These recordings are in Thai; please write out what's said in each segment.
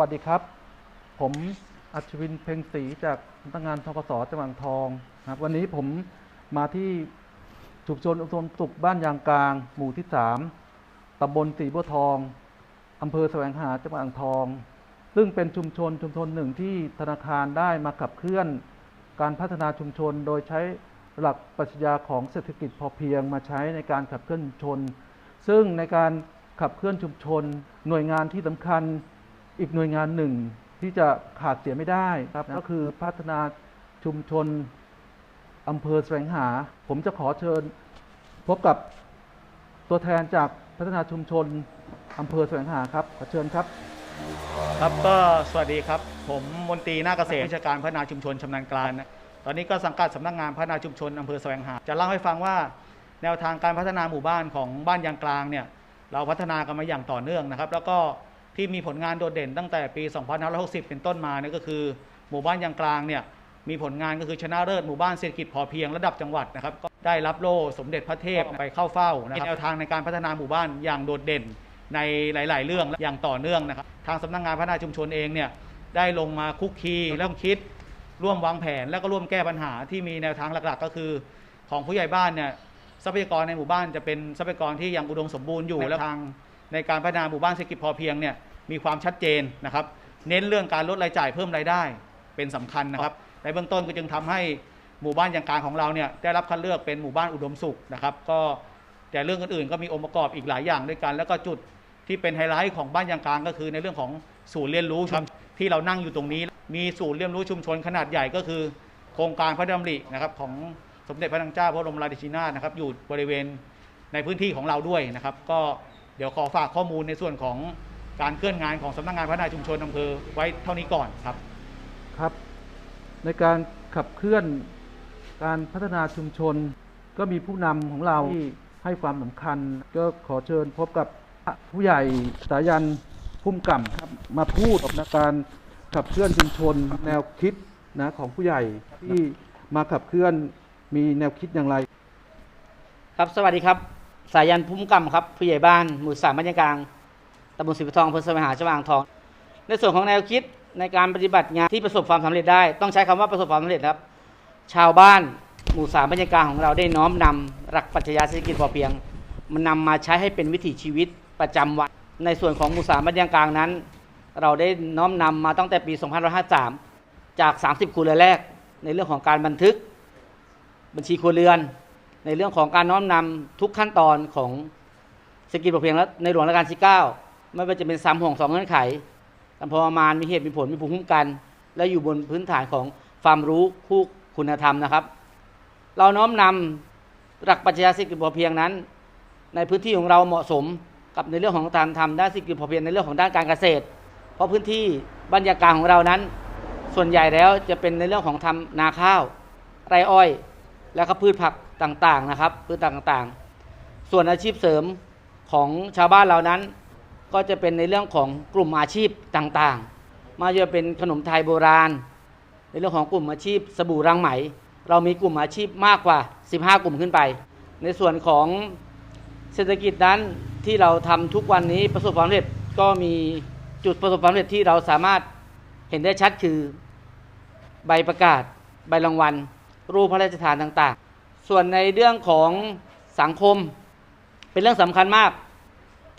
วัสดีครับ ผมอัชวินเพ็งศรีจากสำนักงานทกสจังหวัดทองครับ วันนี้ผมมาที่ชุมชนอุดมสุขบ้านยางกลาง หมู่ที่สามตำบลสีบัวทองอำเภอแสวงหาจังหวัดอ่างทอง ซึ่งเป็นชุมชนชุมชนหนึ่งที่ธนาคารได้มาขับเคลื่อน การพัฒนาชุมชน โดยใช้หลักปรัชญาของเศรษฐกิจพอเพียงมาใช้ในการขับเคลื่อนชุมชน ซึ่งในการขับเคลื่อนชุมชน หน่วยงานที่สำคัญ อีกหน่วยงานหนึ่งที่จะขาดเสียไม่ได้ครับ ก็คือพัฒนาชุมชนอำเภอแสวงหา ผมจะขอเชิญ พบกับตัวแทนจากพัฒนาชุมชนอำเภอแสวงหาครับขอเชิญครับ ครับก็สวัสดีครับ ผมมนตรีนาคเกษตรวิชาการพัฒนาชุมชนชำนาญการนะตอนนี้ก็สังกัดสำนักงานพัฒนาชุมชนอำเภอแสวงหา จะเล่าให้ฟังว่าแนวทางการพัฒนาหมู่บ้านของบ้านยางกลางเนี่ยเราพัฒนากันมาอย่างต่อเนื่องนะครับ แล้วก็ ที่มีผลงานโดดเด่นตั้งแต่ปี 2560 เป็นต้นมาเนี่ยก็คือ หมู่บ้านยางกลางเนี่ยมีผลงานก็คือชนะเลิศหมู่บ้านเศรษฐกิจพอเพียงระดับจังหวัดนะครับก็ได้รับโล่สมเด็จพระเทพไปเข้าเฝ้านะครับแนวทางในการพัฒนาหมู่บ้านอย่างโดดเด่นในหลาย ๆ เรื่องอย่างต่อเนื่องนะครับทางสำนักงงานพัฒนาชุมชนเองเนี่ยได้ลงมาคุกคีเริ่มคิด ร่วมวางแผนแล้วก็ร่วมแก้ปัญหาที่มีแนวทางหลัก ๆ ก็คือ ของผู้ใหญ่บ้านเนี่ยทรัพยากรในหมู่บ้านจะเป็นทรัพยากรที่ยังอุดมสมบูรณ์อยู่และทาง ในการพัฒนาหมู่บ้านเศรษฐกิจพอเพียงเนี่ยมีความชัดเจนนะครับ เน้นเรื่องการลดรายจ่ายเพิ่มรายได้เป็นสำคัญนะครับ ในเบื้องต้นก็จึงทำให้หมู่บ้านอย่างกลางของเราเนี่ยได้รับคัดเลือกเป็นหมู่บ้านอุดมสุขนะครับ ก็แต่เรื่องอื่นๆก็มีองค์ประกอบอีกหลายอย่างด้วยกัน แล้วก็จุดที่เป็นไฮไลท์ของบ้านยางกลางก็คือในเรื่องของศูนย์เรียนรู้ชุมที่เรานั่งอยู่ตรงนี้ มีศูนย์เรียนรู้ชุมชนขนาดใหญ่ก็คือ โครงการพระดำรินะครับของสมเด็จพระนางเจ้าพระบรมราชินีนาถนะครับอยู่บริเวณในพื้นที่ของเราด้วยนะครับ ก็ เดี๋ยวขอฝากข้อมูลในส่วนของการเคลื่อนงานของสำนักงานพัฒนาชุมชนอำเภอไว้เท่านี้ก่อนครับครับ ในการขับเคลื่อนการพัฒนาชุมชน ก็มีผู้นำของเราที่ให้ความสำคัญ ก็ขอเชิญพบกับผู้ใหญ่สายันพุ่มก่ำครับมาพูดในการขับเคลื่อนชุมชน แนวคิดนะของผู้ใหญ่ที่มาขับเคลื่อนมีแนวคิดอย่างไร ครับสวัสดีครับ สายันพุ่มกรรมครับผู้ใหญ่บ้านหมู่สามบ้านยางกลางตำบลศรีบัวทองอำเภอสวายหาจังหวัดอ่างทอง ในส่วนของแนวคิดในการปฏิบัติงานที่ประสบความสำเร็จได้ ต้องใช้คำว่าประสบความสำเร็จครับ ชาวบ้านหมู่สามบ้านยางกลางของเราได้น้อมนำหลักปรัชญาเศรษฐกิจพอเพียง มันนำมาใช้ให้เป็นวิถีชีวิตประจำวัน ในส่วนของหมู่สามบ้านยางกลางนั้น เราได้น้อมนำมาตั้งแต่ปี 2553 จาก 30ครัวเรือนแรก ในเรื่องของการบันทึก บัญชีครัวเรือน ในเรื่องของการน้อมนำทุกขั้นตอนของเศรษฐกิจพอเพียงและในหลวงรัชกาลที่ 9 ไม่ว่าจะเป็นสามห่วงสองเงื่อนไขตามพอประมาณมีเหตุมีผลมีภูมิคุ้มกัน และอยู่บนพื้นฐานของความรู้คู่คุณธรรมนะครับ เราน้อมนำหลักปรัชญาเศรษฐกิจพอเพียงนั้น ในพื้นที่ของเราเหมาะสมกับในเรื่องของการทำด้านเศรษฐกิจพอเพียงในเรื่องของด้านการเกษตร เพราะพื้นที่บรรยากาศของเรานั้น ส่วนใหญ่แล้วจะเป็นในเรื่องของทำนาข้าว ไรอ้อย แล้วก็พืชผัก ต่างๆนะครับพืชต่างๆ ส่วนอาชีพเสริมของชาวบ้านเรานั้น ก็จะเป็นในเรื่องของกลุ่มอาชีพต่างๆมาจะเป็นขนมไทยโบราณ ในเรื่องของกลุ่มอาชีพสบู่รังไหม เรามีกลุ่มอาชีพมากกว่า 15 กลุ่มขึ้นไป ในส่วนของเศรษฐกิจนั้นที่เราทำทุกวันนี้ประสบความสำเร็จก็มีจุดประสบความสำเร็จที่เราสามารถเห็นได้ชัดคือใบประกาศ ใบรางวัล รูปพระราชทานต่างๆ ส่วนในเรื่องของสังคม เป็นเรื่องสำคัญมาก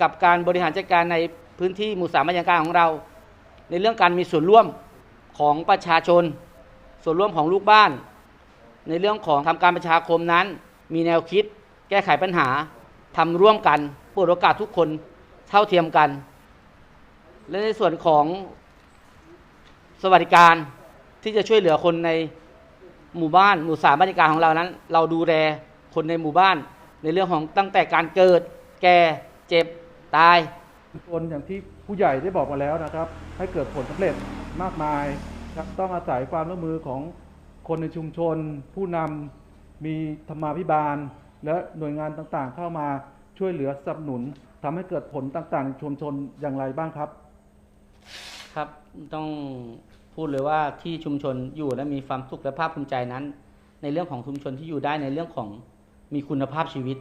กับการบริหารจัดการในพื้นที่หมู่สามบรรยากาศของเรา ในเรื่องการมีส่วนร่วมของประชาชน ส่วนร่วมของลูกบ้าน ในเรื่องของทำการประชาคมนั้น มีแนวคิด แก้ไขปัญหาทำร่วมกันเปิดโอกาสทุกคนเท่าเทียมกัน และในส่วนของสวัสดิการที่จะช่วยเหลือคนใน หมู่บ้านหมู่สามบรรยากาศของเรานั้น เราดูแลคนในหมู่บ้าน ในเรื่องของตั้งแต่การเกิด แก่เจ็บตายคนอย่างที่ผู้ใหญ่ได้บอกมาแล้วนะครับ ให้เกิดผลสำเร็จมากมายครับต้องอาศัยความร่วมมือของคนในชุมชน ผู้นำมีธรรมาภิบาล และหน่วยงานต่างๆ เข้ามาช่วยเหลือสนับสนุนทำให้เกิดผลต่างๆในชุมชนอย่างไรบ้างครับ ครับต้อง พูดเลยว่าที่ชุมชนอยู่และมีความสุขและภาคภูมิใจนั้น ในเรื่องของชุมชนที่อยู่ได้ในเรื่องของมีคุณภาพชีวิต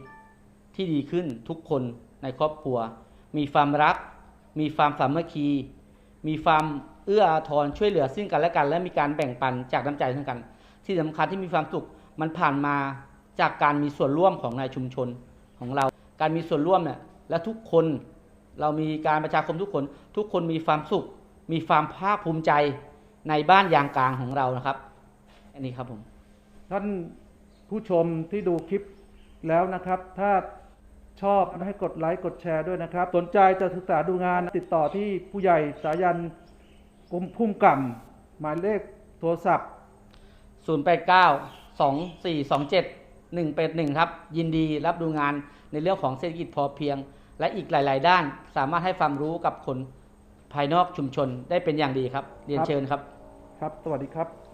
ที่ดีขึ้นทุกคนในครอบครัว มีความรัก มีความสามัคคี มีความเอื้ออาทรช่วยเหลือซึ่งกันและกัน และมีการแบ่งปันจากน้ำใจซึ่งกัน ที่สำคัญที่มีความสุขมันผ่านมาจากการมีส่วนร่วมของในชุมชนของเรา การมีส่วนร่วมเนี่ยและทุกคนเรามีการประชาคมทุกคน ทุกคนมีความสุข มีความภาคภูมิใจ ในบ้านยางกลางของเรานะครับ อันนี้ครับผม ท่านผู้ชมที่ดูคลิปแล้วนะครับ ถ้าชอบให้กดไลค์กดแชร์ด้วยนะครับ สนใจจะศึกษาดูงานติดต่อที่ผู้ใหญ่สายันกรมพุ่มกำหมายเลขโทรศัพท์ 089 2427 181ครับ ยินดีรับดูงานในเรื่องของเศรษฐกิจพอเพียง และอีกหลาย ๆ ด้านสามารถให้ความรู้กับคนภายนอกชุมชนได้เป็นอย่างดีครับ เรียนครับเชิญครับ ครับ สวัสดีครับ